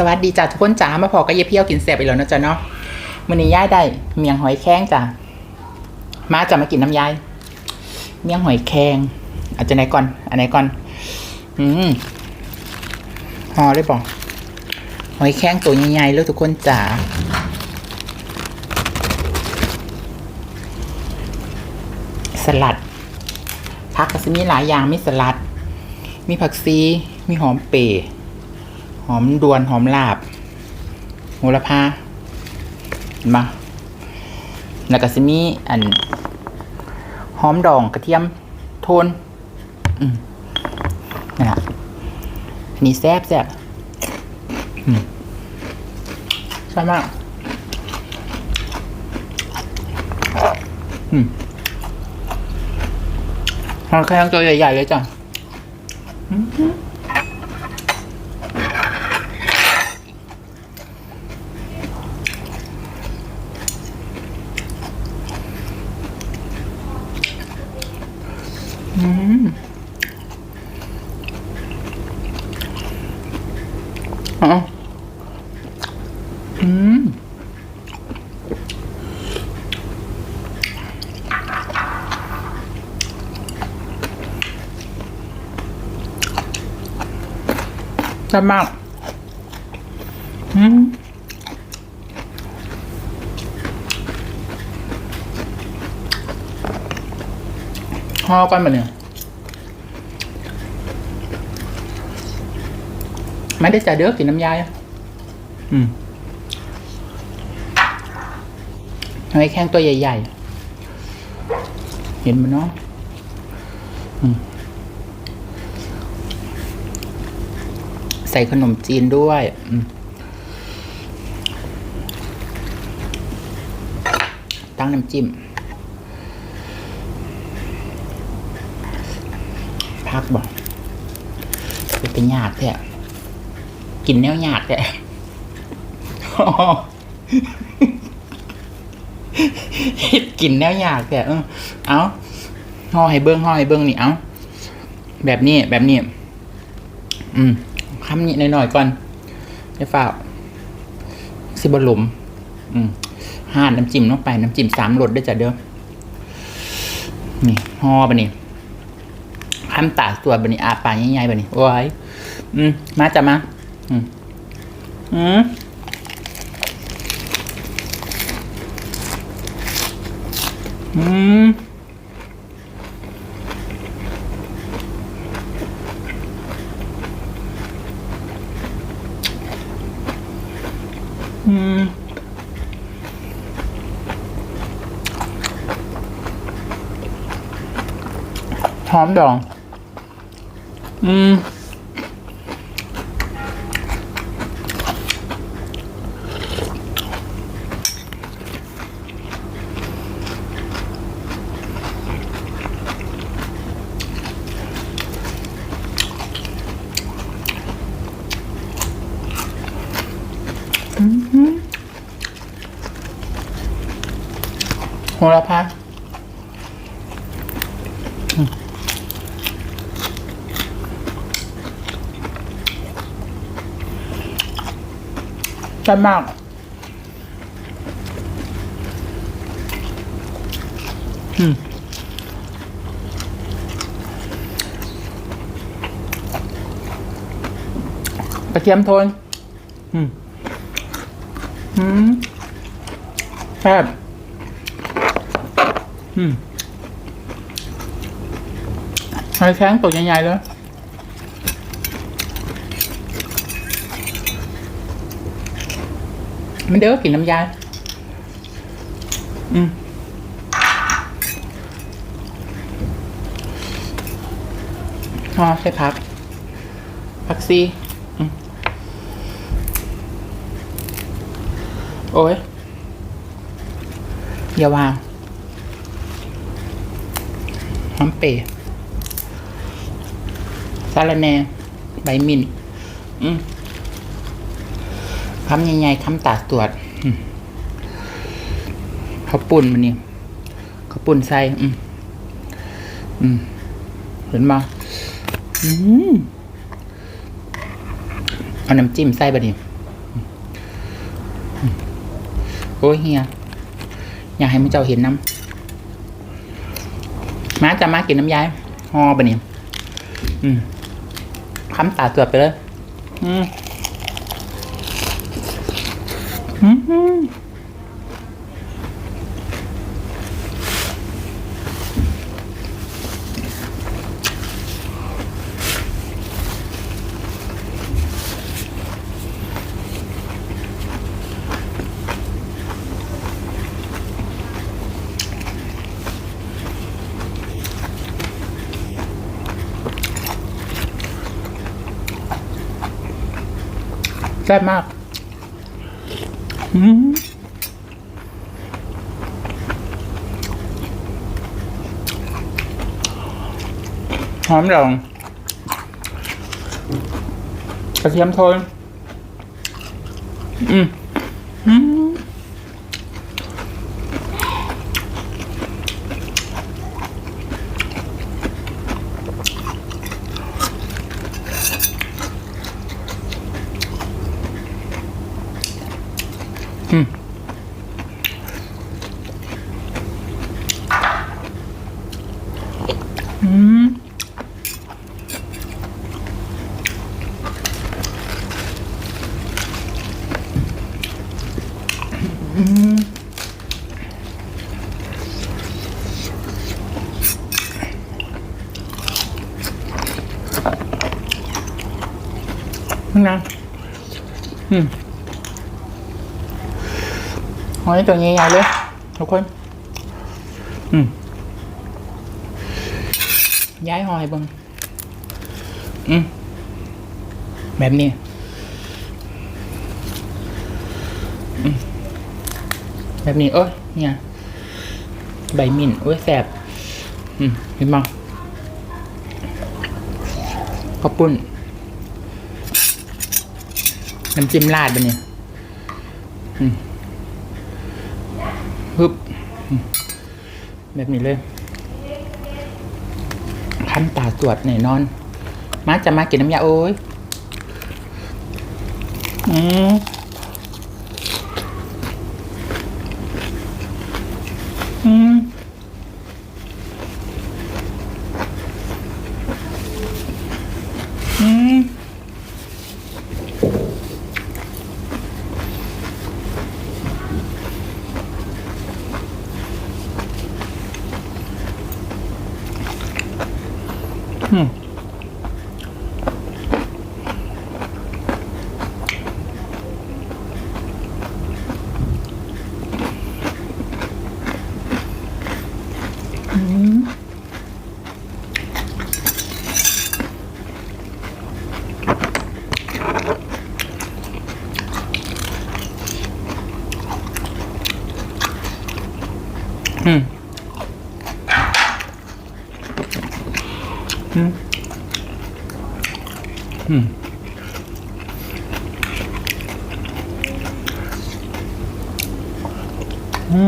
สวัสดีจ้าทุกคนจ้ามาพอก็เยี่เพี้ยวกินแซ่บไปแล้วนะจ๊ะเนาะมื้อนี้ย่ายได้ เมียงหอยแข้งจ้ะมาจะมากินน้ำยายเมียงหอยแข้งอาจจะไหนก่อนอันไหนก่อน อืมห่อเลยบอกหอยแข้งตัวใหญ่ๆเลยทุกคนจ้าสลัดผักก็จะมีหลายอย่างมีสลัด มีผักซีมีหอมเปรย์ หอมดวนหอมลาบโหระพาเห็นปะแล้วก็จะมีอัน หอมดองกระเทียมโทนอืมนั่แหละนนี้แซ่บแซ่บอืมใช่มากอืมหอยแครงตัวใหญ่ๆเลยจ้ะอ๋ อืมแซ่บมากอืมห่อกันมาเนี่ย ไม่ได้จ่ายเด้อกินน้ำยายอะอืมหอยแข้งตัวใหญ่ ๆ เห็นมันเนาะอืมใส่ขนมจีนด้วยอืมตั้งน้ำจิ้มพักบอกเป็นยากแท้ กินแนวยากแท้เฮ็ดกินแนวยากแท้เออเอาห่อให้เบิ้งห่อให้เบิ้งนี่เอาแบบนี้แบบนี้ อืมคำนี้หน่อยๆก่อนได้ฝากสิบหลุม อืมห้าดน้ำจิ้มลงไปน้ำจิ้มสามรสด้วยจ้ะเด้อนี่ห่อปะนี่คำตาตัวบะนี่อาปากใหญ่ๆบะนี่โอ้ยอืมมาจ้ะมา อืมอืมอืมอืมหอมดอง อืม โหระพาแซ่บมากอืมกระเทียมโทนอืม อืมแซ่บ อืมหอยแข้งตัวใหญ่ๆเลยมันเด้อกินน้ำยา อืมอ๋อใช่พัก พักซีอืมโอ้ย อย่าวาง หอมเปรซาลาแนใบมินคำใหญ่ๆคำตาตรวจขาปุ่นมันนี่เขาปุ่นใส่อืมอืมเห็นมาอืมเอาน้ำจิ้มใส่บะนี่โอ้เฮีย อยากให้มึงเจ้าเห็นน้ำ มาจะมากินน้ำยายฮอปะเนี่ยอืมคำตาเกือบไปเลย อืมอืม แซ่บมาก อืมหอมดองกระเทียมโทนอืมอืม อืมอืมอืมนะอืม หอยตัวใหญ่ๆเลยทุกคน อืมย้ายหอยบังอืมแบบนี้แบบนี้เอ้ยเนี่ย ใบมิ่นโอ้ยแสบ อืมเห็นมั้งข้าวปุ้นน้ำจิ้มราดไปเนี่ยอืมฮึบอืม แบบนี้เลยขั้นตาตรวจแน่นอน มาจะมากินน้ำยาโอ้ยอืมอืม อืมอื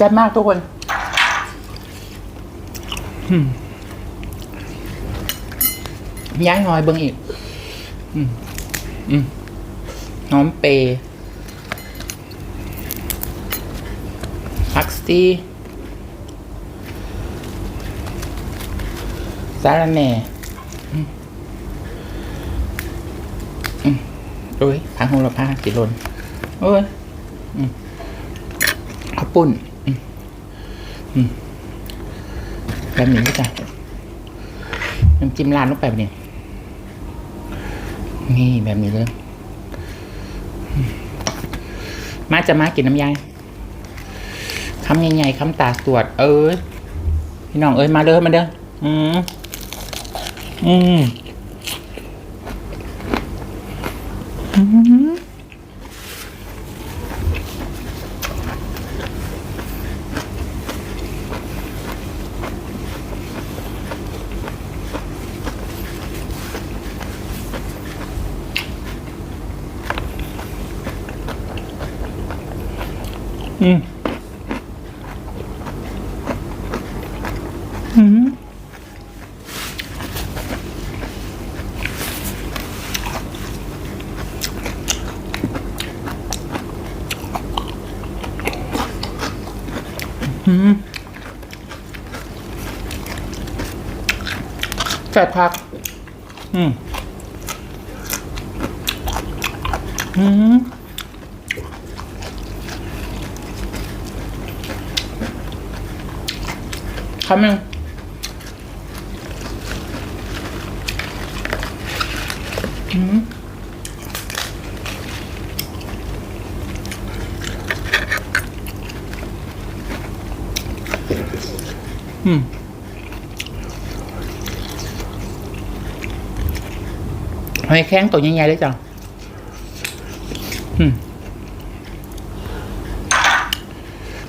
แซ่บมากทุกคนอืมย้ายหอยเบิ่งอีกอืมอืมน้อมเปย์พักซี่สาระแหน่อืมอืมโอ้ยพังโหระพาสิลนโอ้ยอืมข้าวปุ้นอืมอืม แบบนี้ก็จ้ะน้ำจิ้มร้านลงไปแบบนี้นี่แบบนี้เลยมมาจะมากินน้ำยายคำใหญ่ๆคำตาสวด เอ้ยพี่น้องเอ้ยมาเด้อมาเด้ออืมอืมอืม อืมอืมแสบพัก อืม อืม คำหนึ่งอืมอืมหอยแข้งตัวใหญ่ๆเลยจ้ะอืม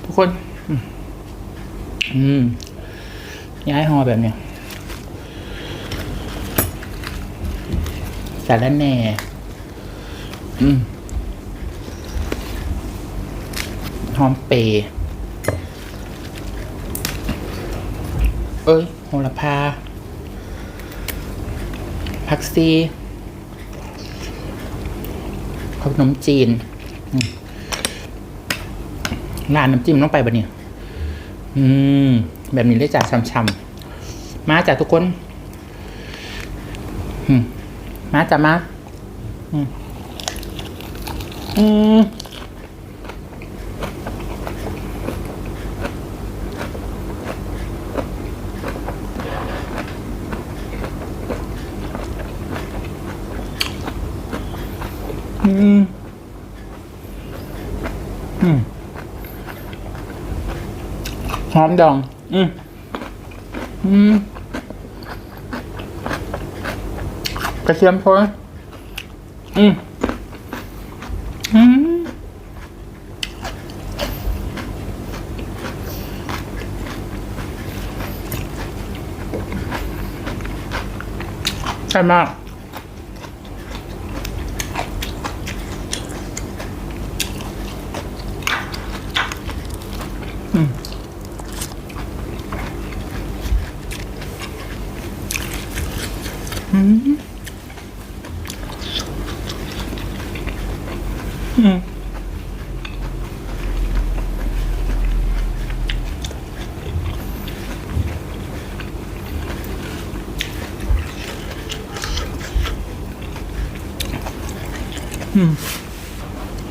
ทุกคน อืมอืม ย้ายหอแบบเนี้ยสารแหน่อืมหอมเปรย์เอ้ยโหระพาผักซีขนมจีนร้านน้ำจิ้มต้องไปบะเนี่ย อืม แบบนี้เลยจ้ะช่ำๆมาจ้ะทุกคนมาจ้ะมาอืมอืมอืมอืมหอมดอง อืมอืมกระเทียมโพดอืมอืมใช่มาก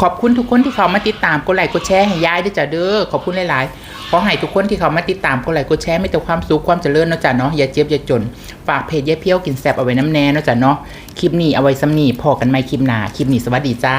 ขอบคุณทุกคนที่เขามาติดตามกดไลค์กดแชร์ให้ยายด้วยจ้ะเด้อขอบคุณหลายๆขอให้ทุกคนที่เขามาติดตามกดไลค์กดแชร์ไม่แต่ความสุขความเจริญเนาะจ้ะเนาะอย่าเจ็บอย่าจน ฝากเพจยายเพี้ยวกินแซบเอาไว้น้ำแน่เนาะจ้ะเนาะคลิปนี้เอาไว้ซ้ำนี่พอกันไหมคลิปหน้าคลิปนี้สวัสดีจ้า